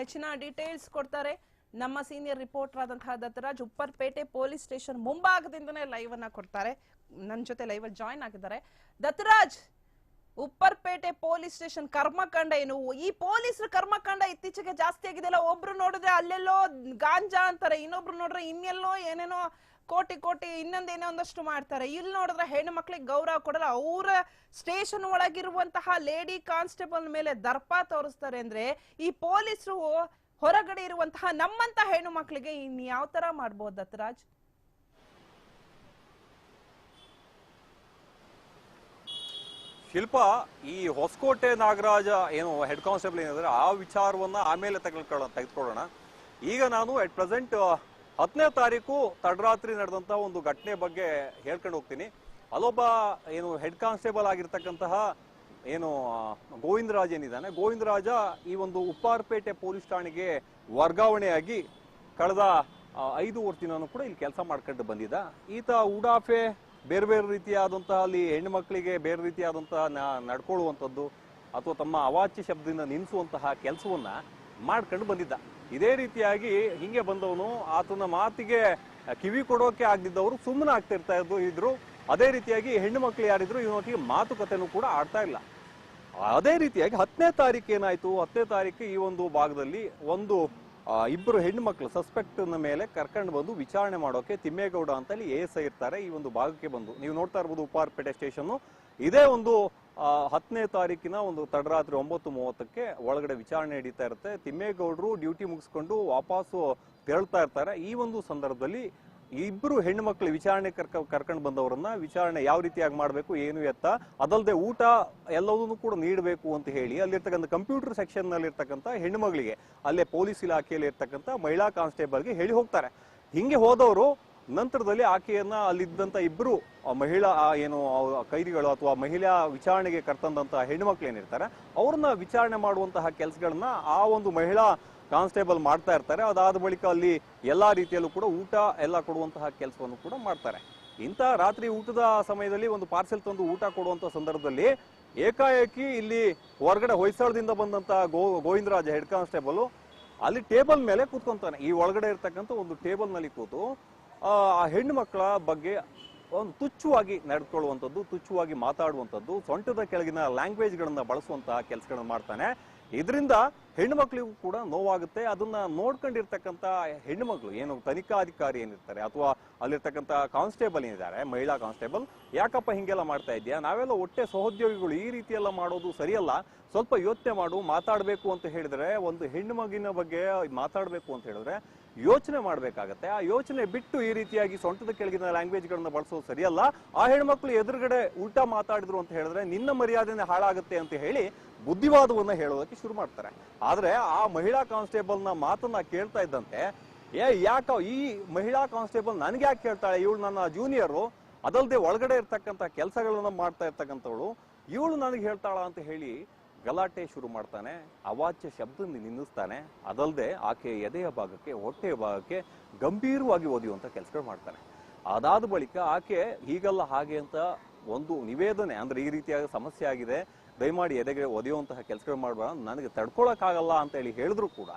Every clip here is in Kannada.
ಹೆಚ್ಚಿನ ಡೀಟೇಲ್ಸ್ ಕೊಡ್ತಾರೆ. ನಮ್ಮ ಸೀನಿಯರ್ ರಿಪೋರ್ಟರ್ ಆದಂತಹ ದತ್ತರಾಜ್ ಉಪ್ಪರ್ಪೇಟೆ ಪೊಲೀಸ್ ಸ್ಟೇಷನ್ ಮುಂಭಾಗದಿಂದನೇ ಲೈವ್ ಅನ್ನ ಕೊಡ್ತಾರೆ. ನನ್ನ ಜೊತೆ ಲೈವ್ ಅಲ್ಲಿ ಜಾಯ್ನ್ ಆಗಿದ್ದಾರೆ. ದತ್ತರಾಜ್, ಉಪ್ಪರ್ಪೇಟೆ ಪೊಲೀಸ್ ಸ್ಟೇಷನ್ ಕರ್ಮಕಾಂಡ ಏನು? ಈ ಪೊಲೀಸರ ಕರ್ಮಕಾಂಡ ಇತ್ತೀಚೆಗೆ ಜಾಸ್ತಿ ಆಗಿದೆಲ್ಲ ಒಬ್ರು ನೋಡಿದ್ರೆ ಅಲ್ಲೆಲ್ಲೋ ಗಾಂಜಾ ಅಂತಾರೆ, ಇನ್ನೊಬ್ರು ನೋಡಿದ್ರೆ ಇನ್ನೆಲ್ಲೋ ಏನೇನೋ ಕೋಟಿ ಕೋಟಿ ಇನ್ನೊಂದೇನೋ ಒಂದಷ್ಟು ಮಾಡ್ತಾರೆ. ಇಲ್ಲಿ ನೋಡಿದ್ರೆ ಹೆಣ್ಣು ಮಕ್ಳಿಗೆ ಗೌರವ ಕೊಡಲ್ಲ. ಅವರ ಸ್ಟೇಷನ್ ಒಳಗಿರುವಂತಹ ಲೇಡಿ ಕಾನ್ಸ್ಟೇಬಲ್ ಮೇಲೆ ದರ್ಪ ತೋರಿಸ್ತಾರೆ ಅಂದ್ರೆ ಈ ಪೊಲೀಸರು ಹೊರಗಡೆ ಇರುವಂತಹ ನಮ್ಮಂತ ಹೆಣ್ಣು ಮಕ್ಳಿಗೆ ಇನ್ ಯಾವ ತರ ಮಾಡ್ಬೋದು ದತ್ತರಾಜ್? ಶಿಲ್ಪ, ಈ ಹೊಸಕೋಟೆ ನಾಗರಾಜ ಏನು ಹೆಡ್ ಕಾನ್ಸ್ಟೇಬಲ್ ಏನಿದ್ರೆ, ಆ ವಿಚಾರವನ್ನ ಆಮೇಲೆ ತೆಗೆದುಕೊಳ್ಳ ತೆಗೆದುಕೊಳ್ಳೋಣ. ಈಗ ನಾನು ಅಟ್ ಪ್ರೆಸೆಂಟ್ ಹತ್ತನೇ ತಾರೀಕು ತಡರಾತ್ರಿ ನಡೆದಂತಹ ಒಂದು ಘಟನೆ ಬಗ್ಗೆ ಹೇಳ್ಕೊಂಡು ಹೋಗ್ತೀನಿ. ಅಲ್ಲೊಬ್ಬ ಏನು ಹೆಡ್ ಕಾನ್ಸ್ಟೇಬಲ್ ಆಗಿರ್ತಕ್ಕಂತಹ ಏನು ಗೋವಿಂದ ಗೋವಿಂದರಾಜ್ ಏನಿದ್ದಾನೆ. ಗೋವಿಂದರಾಜ ಈ ಒಂದು ಉಪ್ಪಾರ್ಪೇಟೆ ಪೊಲೀಸ್ ಠಾಣೆಗೆ ವರ್ಗಾವಣೆಯಾಗಿ ಕಳೆದ ಐದು ವರ್ಷ ಕೂಡ ಇಲ್ಲಿ ಕೆಲಸ ಮಾಡ್ಕೊಂಡು ಬಂದಿದ್ದ. ಈತ ಉಡಾಫೆ ಬೇರೆ ಬೇರೆ ರೀತಿಯಾದಂತಹ ಅಲ್ಲಿ ಹೆಣ್ಣು ಮಕ್ಕಳಿಗೆ ಬೇರೆ ರೀತಿಯಾದಂತಹ ನಡ್ಕೊಳ್ಳುವಂಥದ್ದು ಅಥವಾ ತಮ್ಮ ಅವಾಚ್ಯ ಶಬ್ದದಿಂದ ನಿಲ್ಲಿಸುವಂತಹ ಕೆಲಸವನ್ನ ಮಾಡ್ಕೊಂಡು ಬಂದಿದ್ದ. ಇದೇ ರೀತಿಯಾಗಿ ಹಿಂಗೆ ಬಂದವನು, ಆತನ ಮಾತಿಗೆ ಕಿವಿ ಕೊಡೋಕೆ ಆಗದಿದ್ದವರು ಸುಮ್ಮನೆ ಆಗ್ತಿರ್ತಾ ಇದ್ದು ಇದ್ರು. ಅದೇ ರೀತಿಯಾಗಿ ಹೆಣ್ಣು ಮಕ್ಕಳು ಯಾರಿದ್ರು ಇವನೊಟ್ಟಿಗೆ ಮಾತುಕತೆನೂ ಕೂಡ ಆಡ್ತಾ ಇಲ್ಲ. ಅದೇ ರೀತಿಯಾಗಿ ಹತ್ತನೇ ತಾರೀಕು ಏನಾಯ್ತು? ಹತ್ತನೇ ತಾರೀಕು ಈ ಒಂದು ಭಾಗದಲ್ಲಿ ಒಂದು ಇಬ್ಬರು ಹೆಣ್ಣು ಮಕ್ಕಳು ಸಸ್ಪೆಕ್ಟ್ ಮೇಲೆ ಕರ್ಕೊಂಡು ಬಂದು ವಿಚಾರಣೆ ಮಾಡೋಕೆ ತಿಮ್ಮೇಗೌಡ ಅಂತ ಹೇಳಿ ಎಸ್ ಐ ಇರ್ತಾರೆ. ಈ ಒಂದು ಭಾಗಕ್ಕೆ ಬಂದು. ನೀವು ನೋಡ್ತಾ ಇರ್ಬೋದು ಉಪಾರ್ಪೇಟೆ ಸ್ಟೇಷನ್ ಇದೇ ಒಂದು ಹತ್ತನೇ ತಾರೀಕಿನ ಒಂದು ತಡರಾತ್ರಿ ಒಂಬತ್ತು ಮೂವತ್ತಕ್ಕೆ ಒಳಗಡೆ ವಿಚಾರಣೆ ನಡೀತಾ ಇರುತ್ತೆ. ತಿಮ್ಮೇಗೌಡರು ಡ್ಯೂಟಿ ಮುಗಿಸ್ಕೊಂಡು ವಾಪಸ್ ತೆರಳ್ತಾ ಇರ್ತಾರೆ. ಈ ಒಂದು ಸಂದರ್ಭದಲ್ಲಿ ಇಬ್ರು ಹೆಣ್ಣು ಮಕ್ಕಳು ವಿಚಾರಣೆ ಕರ್ಕ, ಕರ್ಕೊಂಡು ಬಂದವರನ್ನ ವಿಚಾರಣೆ ಯಾವ ರೀತಿಯಾಗಿ ಮಾಡಬೇಕು, ಏನು ಎತ್ತ? ಅದಲ್ಲದೆ ಊಟ ಎಲ್ಲವನ್ನೂ ಕೂಡ ನೀಡಬೇಕು ಅಂತ ಹೇಳಿ ಅಲ್ಲಿರ್ತಕ್ಕಂಥ ಕಂಪ್ಯೂಟರ್ ಸೆಕ್ಷನ್ನಲ್ಲಿ ಇರ್ತಕ್ಕಂಥ ಹೆಣ್ಣು ಮಗಳಿಗೆ ಅಲ್ಲೇ ಪೊಲೀಸ್ ಇಲಾಖೆಯಲ್ಲಿ ಇರ್ತಕ್ಕಂಥ ಮಹಿಳಾ ಕಾನ್ಸ್ಟೇಬಲ್ಗೆ ಹೇಳಿ ಹೋಗ್ತಾರೆ. ಹಿಂಗೆ ಹೋದವರು ನಂತರದಲ್ಲಿ ಆಕೆಯನ್ನ ಅಲ್ಲಿದ್ದಂತ ಇಬ್ರು, ಆ ಮಹಿಳಾ ಏನು ಕೈದಿಗಳು ಅಥವಾ ಮಹಿಳಾ ವಿಚಾರಣೆಗೆ ಕರ್ತಂದಂತ ಹೆಣ್ಣು ಮಕ್ಳು ಏನಿರ್ತಾರೆ, ಅವ್ರನ್ನ ವಿಚಾರಣೆ ಮಾಡುವಂತಹ ಕೆಲಸಗಳನ್ನ ಆ ಒಂದು ಮಹಿಳಾ ಕಾನ್ಸ್ಟೇಬಲ್ ಮಾಡ್ತಾ ಇರ್ತಾರೆ. ಅದಾದ ಬಳಿಕ ಅಲ್ಲಿ ಎಲ್ಲಾ ರೀತಿಯಲ್ಲೂ ಕೂಡ ಊಟ ಎಲ್ಲ ಕೊಡುವಂತಹ ಕೆಲಸವನ್ನು ಕೂಡ ಮಾಡ್ತಾರೆ. ಇಂಥ ರಾತ್ರಿ ಊಟದ ಸಮಯದಲ್ಲಿ ಒಂದು ಪಾರ್ಸೆಲ್ ತಂದು ಊಟ ಕೊಡುವಂತ ಸಂದರ್ಭದಲ್ಲಿ ಏಕಾಏಕಿ ಇಲ್ಲಿ ಹೊರಗಡೆ ಹೊಯ್ಸಳದಿಂದ ಬಂದಂತ ಗೋ, ಗೋವಿಂದರಾಜ ಹೆಡ್ ಕಾನ್ಸ್ಟೇಬಲ್ ಅಲ್ಲಿ ಟೇಬಲ್ ಮೇಲೆ ಕೂತ್ಕೊಂತಾನೆ. ಈ ಒಳಗಡೆ ಇರ್ತಕ್ಕಂಥ ಒಂದು ಟೇಬಲ್ನಲ್ಲಿ ಕೂತು ಆ ಹೆಣ್ಣು ಮಕ್ಕಳ ಬಗ್ಗೆ ಒಂದು ತುಚ್ಛವಾಗಿ ನಡೆದುಕೊಳ್ಳುವಂಥದ್ದು, ತುಚ್ಛವಾಗಿ ಮಾತಾಡುವಂಥದ್ದು, ಸೊಂಟದ ಕೆಳಗಿನ ಲ್ಯಾಂಗ್ವೇಜ್ ಗಳನ್ನ ಬಳಸುವಂತಹ ಕೆಲಸಗಳನ್ನು ಮಾಡ್ತಾನೆ. ಇದರಿಂದ ಹೆಣ್ಣು ಮಕ್ಕಳಿಗೂ ಕೂಡ ನೋವಾಗುತ್ತೆ. ಅದನ್ನ ನೋಡ್ಕೊಂಡಿರ್ತಕ್ಕಂಥ ಹೆಣ್ಣು ಮಕ್ಕಳು ಏನು ತನಿಖಾಧಿಕಾರಿ ಏನಿರ್ತಾರೆ ಅಥವಾ ಅಲ್ಲಿರ್ತಕ್ಕಂಥ ಕಾನ್ಸ್ಟೇಬಲ್ ಏನಿದ್ದಾರೆ, ಮಹಿಳಾ ಕಾನ್ಸ್ಟೇಬಲ್, ಯಾಕಪ್ಪ ಹಿಂಗೆಲ್ಲ ಮಾಡ್ತಾ ಇದೆಯಾ ನಾವೆಲ್ಲ ಒಟ್ಟೆ ಸಹೋದ್ಯೋಗಿಗಳು ಈ ರೀತಿ ಎಲ್ಲ ಮಾಡೋದು ಸರಿಯಲ್ಲ. ಸ್ವಲ್ಪ ಯೋಚನೆ ಮಾಡು, ಮಾತಾಡಬೇಕು ಅಂತ ಹೇಳಿದ್ರೆ, ಒಂದು ಹೆಣ್ಣು ಮಗಿನ ಬಗ್ಗೆ ಮಾತಾಡಬೇಕು ಅಂತ ಹೇಳಿದ್ರೆ ಯೋಚನೆ ಮಾಡ್ಬೇಕಾಗತ್ತೆ. ಆ ಯೋಚನೆ ಬಿಟ್ಟು ಈ ರೀತಿಯಾಗಿ ಸೊಂಟದ ಕೆಳಗಿನ ಲ್ಯಾಂಗ್ವೇಜ್ ಗಳನ್ನ ಬಳಸೋದು ಸರಿಯಲ್ಲ. ಆ ಹೆಣ್ಮಕ್ಳು ಎದುರುಗಡೆ ಉಲ್ಟಾ ಮಾತಾಡಿದ್ರು ಅಂತ ಹೇಳಿದ್ರೆ ನಿನ್ನ ಮರ್ಯಾದೆನೇ ಹಾಳಾಗುತ್ತೆ ಅಂತ ಹೇಳಿ ಬುದ್ಧಿವಾದವನ್ನ ಹೇಳೋದಕ್ಕೆ ಶುರು ಮಾಡ್ತಾರೆ. ಆದ್ರೆ ಆ ಮಹಿಳಾ ಕಾನ್ಸ್ಟೇಬಲ್ನ ಮಾತನ್ನ ಕೇಳ್ತಾ ಇದ್ದಂತೆ, ಏ, ಯಾಕ ಈ ಮಹಿಳಾ ಕಾನ್ಸ್ಟೇಬಲ್ ನನ್ಗೆ ಯಾಕೆ ಕೇಳ್ತಾಳೆ? ಇವಳು ನನ್ನ ಜೂನಿಯರು ಅದಲ್ಲದೆ ಒಳಗಡೆ ಇರ್ತಕ್ಕಂಥ ಕೆಲಸಗಳನ್ನ ಮಾಡ್ತಾ ಇರ್ತಕ್ಕಂಥವಳು, ಇವಳು ನನಗೆ ಹೇಳ್ತಾಳ? ಅಂತ ಹೇಳಿ ಗಲಾಟೆ ಶುರು ಮಾಡ್ತಾನೆ. ಅವಾಚ್ಯ ಶಬ್ದ ನಿಲ್ಲಿಸ್ತಾನೆ. ಅದಲ್ಲದೆ ಆಕೆ ಎದೆಯ ಭಾಗಕ್ಕೆ, ಹೊಟ್ಟೆಯ ಭಾಗಕ್ಕೆ ಗಂಭೀರವಾಗಿ ಓದಿಯುವಂತ ಕೆಲಸಗಳು ಮಾಡ್ತಾನೆ. ಅದಾದ ಬಳಿಕ ಆಕೆ, ಹೀಗಲ್ಲ ಹಾಗೆ ಅಂತ ಒಂದು ನಿವೇದನೆ, ಅಂದ್ರೆ ಈ ರೀತಿಯಾದ ಸಮಸ್ಯೆ ಆಗಿದೆ. ದಯಮಾಡಿ ಎದೆಗೆ ಒದೆಯುವಂತಹ ಕೆಲಸಗಳು ಮಾಡಬೇಡ, ನನಗೆ ತಡ್ಕೊಳಕ್ಕಾಗಲ್ಲ ಅಂತ ಹೇಳಿ ಹೇಳಿದ್ರು ಕೂಡ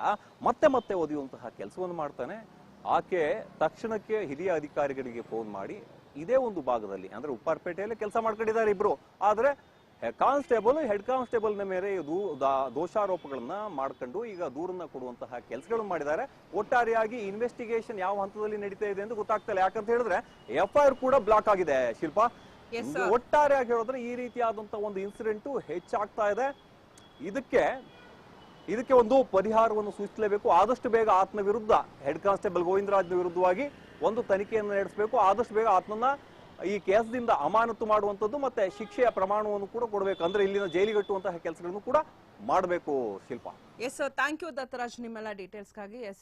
ಮತ್ತೆ ಮತ್ತೆ ಒದೆಯುವಂತಹ ಕೆಲಸವನ್ನು ಮಾಡ್ತಾನೆ. ಆಕೆ ತಕ್ಷಣಕ್ಕೆ ಹಿರಿಯ ಅಧಿಕಾರಿಗಳಿಗೆ ಫೋನ್ ಮಾಡಿ, ಇದೇ ಒಂದು ಭಾಗದಲ್ಲಿ, ಅಂದ್ರೆ ಉಪ್ಪಾರ್ಪೇಟೆಯಲ್ಲಿ ಕೆಲಸ ಮಾಡ್ಕೊಂಡಿದ್ದಾರೆ ಇಬ್ರು. ಆದ್ರೆ ಕಾನ್ಸ್ಟೇಬಲ್ ಹೆಡ್ ಕಾನ್ಸ್ಟೇಬಲ್ನ ಮೇಲೆ ದೂ- ದೋಷಾರೋಪಗಳನ್ನ ಮಾಡ್ಕೊಂಡು ಈಗ ದೂರನ್ನ ಕೊಡುವಂತಹ ಕೆಲಸಗಳನ್ನು ಮಾಡಿದ್ದಾರೆ. ಒಟ್ಟಾರೆಯಾಗಿ ಇನ್ವೆಸ್ಟಿಗೇಷನ್ ಯಾವ ಹಂತದಲ್ಲಿ ನಡೀತಾ ಇದೆ ಅಂತ ಗೊತ್ತಾಗ್ತಾ ಇಲ್ಲ. ಯಾಕಂತ ಹೇಳಿದ್ರೆ ಎಫ್ ಐ ಆರ್ ಕೂಡ ಬ್ಲಾಕ್ ಆಗಿದೆ ಶಿಲ್ಪ. ಒಟ್ಟಾರೆಯಾಗಿ ಹೇಳಿದ್ರೆ ಈ ರೀತಿಯಾದಂತಹ ಒಂದು ಇನ್ಸಿಡೆಂಟ್ ಹೆಚ್ಚಾಗ್ತಾ ಇದೆ. ಇದಕ್ಕೆ ಇದಕ್ಕೆ ಒಂದು ಪರಿಹಾರವನ್ನು ಸೂಚಿಸಲೇಬೇಕು. ಆದಷ್ಟು ಬೇಗ ಆತನ ವಿರುದ್ಧ ಹೆಡ್ ಕಾನ್ಸ್ಟೇಬಲ್ ಗೋವಿಂದರಾಜ್ನ ವಿರುದ್ಧವಾಗಿ ಒಂದು ತನಿಖೆಯನ್ನು ನಡೆಸಬೇಕು. ಆದಷ್ಟು ಬೇಗ ಆತನನ್ನ ಈ ಕೇಸ್ದಿಂದ ಅಮಾನತು ಮಾಡುವಂತದ್ದು ಮತ್ತೆ ಶಿಕ್ಷೆಯ ಪ್ರಮಾಣವನ್ನು ಕೂಡ ಕೊಡಬೇಕು. ಅಂದ್ರೆ ಇಲ್ಲಿನ ಜೈಲಿಗಟ್ಟುವಂತಹ ಕೆಲಸಗಳನ್ನು ಕೂಡ ಮಾಡಬೇಕು Shilpa. Yes thank you Dattaraj. ನಿಮ್ಮೆಲ್ಲ ಡೀಟೇಲ್ಸ್ಗಾಗಿ ಎಸ್